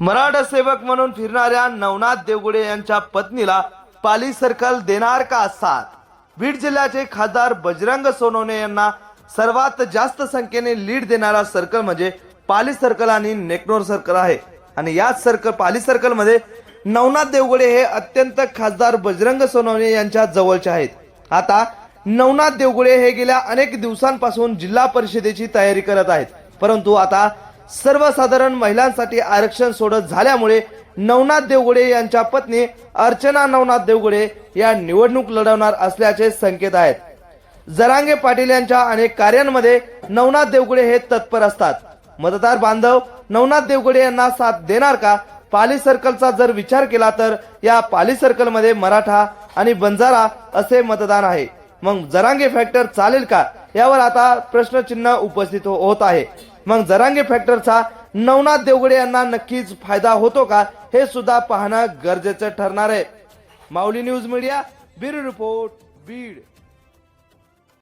मराठा सेवक म्हणून फिरणाऱ्या नवनाथ देवगुडे यांच्या पत्नीला पाली सर्कल देणार का साथ? बीड जिल्ह्याचे खासदार बजरंग सोनवणे यांना सर्वात जास्त संख्येने लीड देणारा सर्कल म्हणजे पाली सर्कल आणि नेकनोर सर्कल आहे. आणि याच सर्कल पाली सर्कलमध्ये नवनाथ देवगुडे हे अत्यंत खासदार बजरंग सोनवणे यांच्या जवळचे आहेत. आता नवनाथ देवगुडे हे गेल्या अनेक दिवसांपासून जिल्हा परिषदेची तयारी करत आहेत. परंतु आता सर्वसाधारण महिलांसाठी आरक्षण सोडत झाल्यामुळे नवनाथ देवगुडे यांच्या पत्नी अर्चना नवनाथ देवगुडे या निवडणूक लढवणार असल्याचे संकेत आहेत. जरांगे पाटील यांच्या अनेक कार्यांमध्ये नवनाथ देवगुडे हे तत्पर असतात. मतदार बांधव नवनाथ देवगुडे यांना साथ देणार का? पाली सर्कलचा जर विचार केला तर या पाली सर्कलमध्ये मराठा आणि बंजारा असे मतदान आहे. मग जरांगे फॅक्टर चालेल का? यावर आता प्रश्नचिन्ह उपस्थित हो- होत आहे. मग जरांगे फॅक्टरचा नवनाथ देवगडे यांना नक्कीच फायदा होतो का हे सुद्धा पाहणं गरजेचं ठरणार आहे. Mauli news media bureau report Beed.